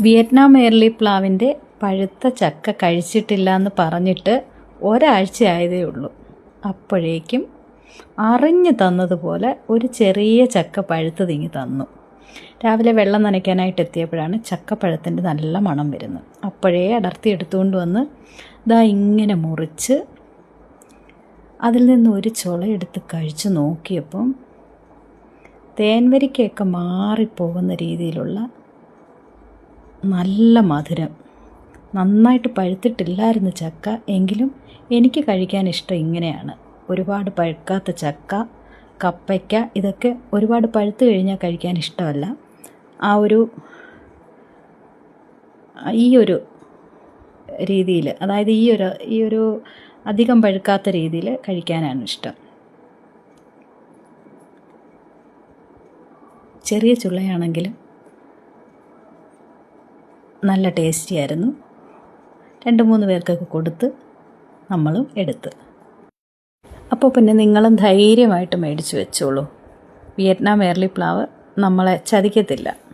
Vietnam early പ്ലാവിന്റെ പഴുത്ത ചക്ക കഴിച്ചിട്ടില്ല എന്ന് പറഞ്ഞിട്ട് ഒരാഴ്ചയായതേ ഉള്ളൂ. അപ്പോഴേക്കും അറിഞ്ഞു തന്നതുപോലെ ഒരു ചെറിയ ചക്ക പഴുത്ത് തിങ്ങി തന്നു. രാവിലെ വെള്ളം നനയ്ക്കാനായിട്ട് എത്തിയപ്പോഴാണ് ചക്കപ്പഴത്തിന്റെ നല്ല മണം വരുന്നത്. അപ്പോഴേ അടർത്തി എടുത്തുകൊണ്ട് വന്ന് ഇതാ ഇങ്ങനെ മുറിച്ച് അതിൽ നിന്ന് ഒരു ചുളയെടുത്ത് കഴിച്ച് നോക്കിയപ്പം തേൻവരിക്കയൊക്കെ മാറിപ്പോകുന്ന രീതിയിലുള്ള നല്ല മധുരം. നന്നായിട്ട് പഴുത്തിട്ടില്ലായിരുന്നു ചക്ക എങ്കിലും എനിക്ക് കഴിക്കാൻ ഇഷ്ടം ഇങ്ങനെയാണ്. ഒരുപാട് പഴുക്കാത്ത ചക്ക കപ്പയ്ക്ക ഇതൊക്കെ ഒരുപാട് പഴുത്ത് കഴിഞ്ഞാൽ കഴിക്കാൻ ഇഷ്ടമല്ല. ആ ഒരു ഈ ഒരു രീതിയിൽ അതായത് ഈ ഒരു ഈ ഒരു അധികം പഴുക്കാത്ത രീതിയിൽ കഴിക്കാനാണ് ഇഷ്ടം. ചെറിയ ചുള്ളയാണെങ്കിലും നല്ല ടേസ്റ്റി ആയിരുന്നു. രണ്ട് മൂന്ന് പേർക്കൊക്കെ കൊടുത്ത് നമ്മളും എടുത്ത്. അപ്പോൾ പിന്നെ നിങ്ങളും ധൈര്യമായിട്ട് മേടിച്ച് വെച്ചോളൂ. വിയറ്റ്നാം എയർലി പ്ലാവ് നമ്മളെ ചതിക്കത്തില്ല.